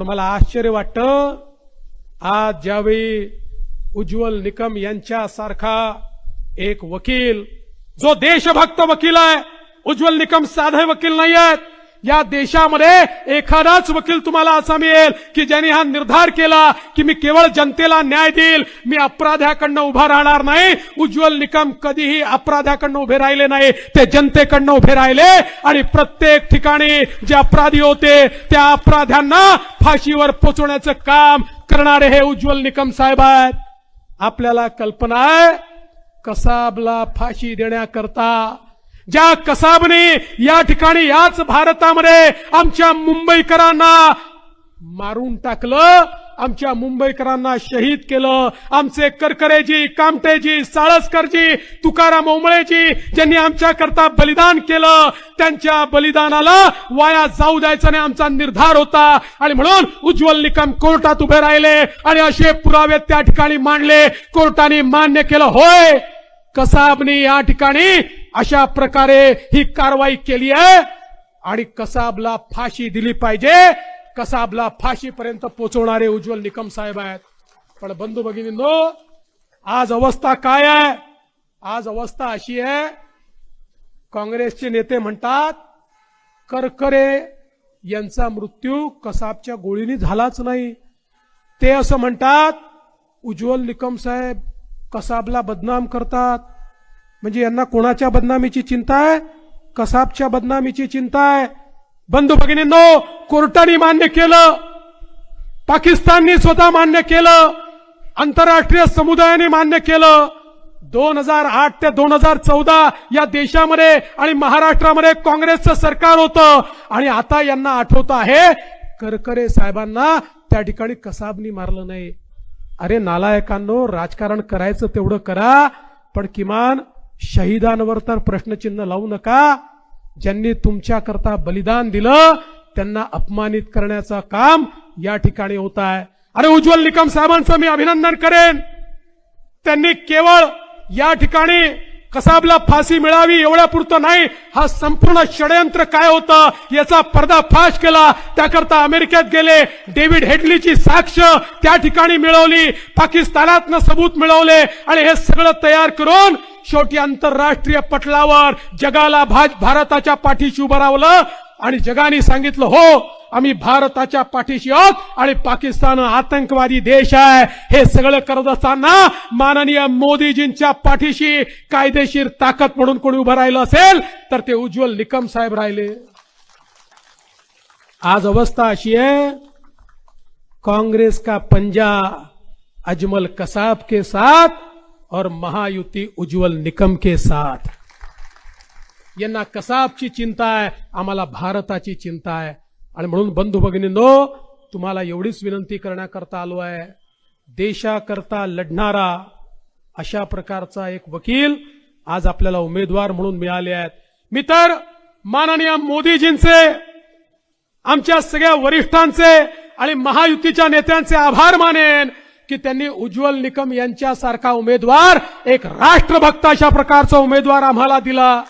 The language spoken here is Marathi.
पण मला आश्चर्य वाटतं आज ज्यावेळी उज्ज्वल निकम यांच्यासारखा एक वकील जो देशभक्त वकील आहे उज्ज्वल निकम साधे वकील नाही आहेत या देशामध्ये एखादाच वकील तुम्हाला असा मिळेल की ज्यांनी हा निर्धार केला की मी केवळ जनतेला न्याय देईल मी अपराध्याकडनं उभा राहणार नाही उज्ज्वल निकम कधीही अपराध्याकडनं उभे राहिले नाही ते जनतेकडनं उभे राहिले आणि प्रत्येक ठिकाणी जे अपराधी होते त्या अपराध्यांना फाशीवर पोचवण्याचं काम करणारे हे उज्ज्वल निकम साहेब आहेत. आपल्याला कल्पना आहे कसाबला फाशी देण्याकरता ज्या कसाबने या ठिकाणी याच भारतामध्ये आमच्या मुंबईकरांना मारून टाकलं आमच्या मुंबईकरांना शहीद केलं आमचे करकरेजी कामटेजी साळसकरजी तुकाराम ओंबळेजी ज्यांनी आमच्या करता बलिदान केलं त्यांच्या बलिदानाला वाया जाऊ द्यायचा नाही आमचा निर्धार होता. आणि म्हणून उज्ज्वल निकम कोर्टात उभे राहिले आणि असे पुरावे त्या ठिकाणी मांडले. कोर्टाने मान्य केलं होय! कसाबनी या ठिकाणी अशा प्रकारे ही कारवाई केली आहे? आणि कसाबला फाशी दिली पाहिजे? कसाबला फाशीपर्यंत पोहोचवणारे उज्ज्वल निकम साहेब आहेत? पण बंधू भगिनींनो आज अवस्था काय आहे? आज अवस्था अशी आहे काँग्रेसचे नेते म्हणतात करकरे यांचा मृत्यू कसाबच्या गोळीने झालाच नाही. ते असं म्हणतात उज्ज्वल निकम साहेब कसाबला बदनाम करतात. म्हणजे यांना कोणाच्या बदनामीची चिंता आहे? कसाबच्या बदनामीची चिंता आहे? बंधू भगिनींनो कोर्टाने मान्य केलं. पाकिस्ताननी स्वतः मान्य केलं. आंतरराष्ट्रीय समुदायाने मान्य केलं. दोन हजार आठ ते दोन हजार चौदा या देशामध्ये आणि महाराष्ट्रामध्ये काँग्रेसचं सरकार होतं. आणि आता यांना आठवतं आहे करकरे साहेबांना त्या ठिकाणी कसाबनी मारलं नाही. अरे नालायकांनो राजकारण करायचं तेवढं करा पण किमान शहीदांवर तर प्रश्नचिन्ह लावू नका. ज्यांनी तुमच्याकरता बलिदान दिलं त्यांना अपमानित करण्याचं काम या ठिकाणी होत आहे. अरे उज्ज्वल निकम साहेबांचं मी अभिनंदन करेन. त्यांनी केवळ या ठिकाणी कसाबला फाशी मिळावी एवढ्यापुरतं नाही. हा संपूर्ण षडयंत्र काय होतं याचा पर्दाफाश केला. त्याकरता अमेरिकेत गेले. डेव्हिड हेडलीची साक्ष त्या ठिकाणी मिळवली. पाकिस्तानातनं सबूत मिळवले. आणि हे सगळं तयार करून शेवटी आंतरराष्ट्रीय पटलावर जगाला भाज भारताच्या पाठीशी उभं रावलं. आणि जगाने सांगितलं हो आम्ही भारताच्या पाठीशी आहोत आणि पाकिस्तान आतंकवादी देश आहे. हे सगळं करत असताना माननीय मोदीजींच्या पाठीशी कायदेशीर ताकद म्हणून कोणी उभं राहिलं असेल तर ते उज्ज्वल निकम साहेब राहिले. आज अवस्था अशी है कांग्रेस का पंजा अजमल कसाब के साथ और महायुति उज्ज्वल निकम के साथ. यांना कसाबची चिंता आहे आम्हाला भारताची चिंता आहे. आणि म्हणून बंधू भगिनींनो तुम्हाला एवढीच विनंती करण्याकरता आलो आहे. देशाकरता लढणारा अशा प्रकारचा एक वकील आज आपल्याला उमेदवार म्हणून मिळाले आहेत. मी तर माननीय मोदीजींचे आमच्या सगळ्या वरिष्ठांचे आणि महायुतीच्या नेत्यांचे आभार मानेन की त्यांनी उज्ज्वल निकम यांच्यासारखा उमेदवार एक राष्ट्रभक्त अशा प्रकारचा उमेदवार आम्हाला दिला.